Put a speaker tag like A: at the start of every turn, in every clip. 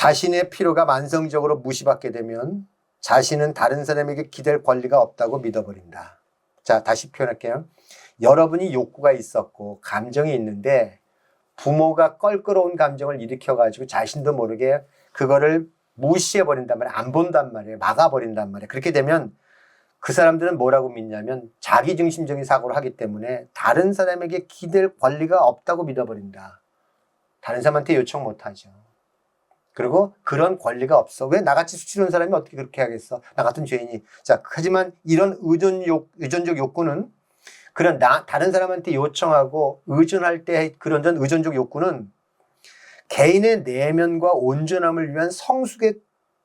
A: 자신의 필요가 만성적으로 무시받게 되면 자신은 다른 사람에게 기댈 권리가 없다고 믿어버린다. 자, 다시 표현할게요. 여러분이 욕구가 있었고 감정이 있는데 부모가 껄끄러운 감정을 일으켜가지고 자신도 모르게 그거를 무시해버린단 말이에요. 안 본단 말이에요. 막아버린단 말이에요. 그렇게 되면 그 사람들은 뭐라고 믿냐면 자기중심적인 사고를 하기 때문에 다른 사람에게 기댈 권리가 없다고 믿어버린다. 다른 사람한테 요청 못하죠. 그리고 그런 권리가 없어. 왜 나같이 수치로운 사람이 어떻게 그렇게 하겠어? 나 같은 죄인이. 자, 하지만 이런 의존 욕, 의존적 욕구는 그런 나, 다른 사람한테 요청하고 의존할 때 그런 전 의존적 욕구는 개인의 내면과 온전함을 위한 성숙의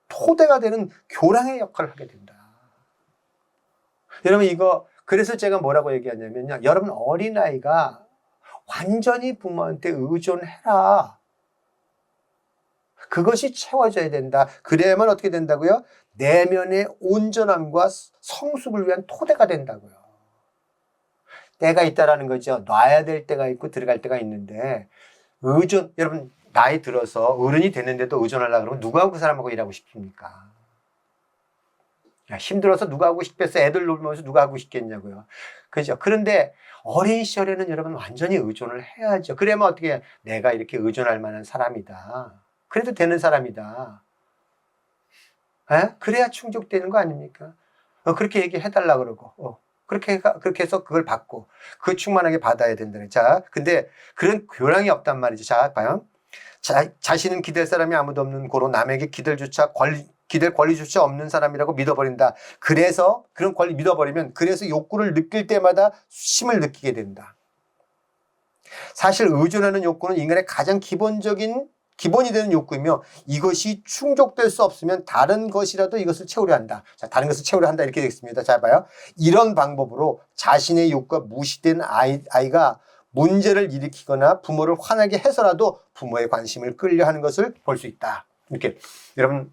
A: 토대가 되는 교량의 역할을 하게 된다. 여러분 이거 그래서 제가 뭐라고 얘기하냐면요. 여러분 어린아이가 완전히 부모한테 의존해라. 그것이 채워져야 된다. 그래야만 어떻게 된다고요? 내면의 온전함과 성숙을 위한 토대가 된다고요. 때가 있다라는 거죠. 놔야 될 때가 있고 들어갈 때가 있는데 의존 여러분 나이 들어서 어른이 됐는데도 의존하려 그러면 누가 그 사람하고 일하고 싶습니까? 야, 힘들어서 누가 하고 싶겠어? 애들 놀면서 누가 하고 싶겠냐고요. 그죠? 그런데 어린 시절에는 여러분 완전히 의존을 해야죠. 그러면 어떻게 해? 내가 이렇게 의존할 만한 사람이다. 그래도 되는 사람이다. 에? 그래야 충족되는 거 아닙니까? 어, 그렇게 얘기해달라 그러고, 어, 그렇게, 해가- 그렇게 해서 그걸 받고, 그 충만하게 받아야 된다는. 자, 근데 그런 교량이 없단 말이죠. 자, 봐요. 자, 자신은 기댈 사람이 아무도 없는 고로 남에게 기댈조차 권리, 기댈 권리조차 없는 사람이라고 믿어버린다. 그래서 그런 권리 믿어버리면 그래서 욕구를 느낄 때마다 힘을 느끼게 된다. 사실 의존하는 욕구는 인간의 가장 기본적인 기본이 되는 욕구이며 이것이 충족될 수 없으면 다른 것이라도 이것을 채우려 한다. 자, 다른 것을 채우려 한다 이렇게 되겠습니다. 자, 봐요. 이런 방법으로 자신의 욕구가 무시된 아이, 아이가 문제를 일으키거나 부모를 화나게 해서라도 부모의 관심을 끌려 하는 것을 볼 수 있다. 이렇게 여러분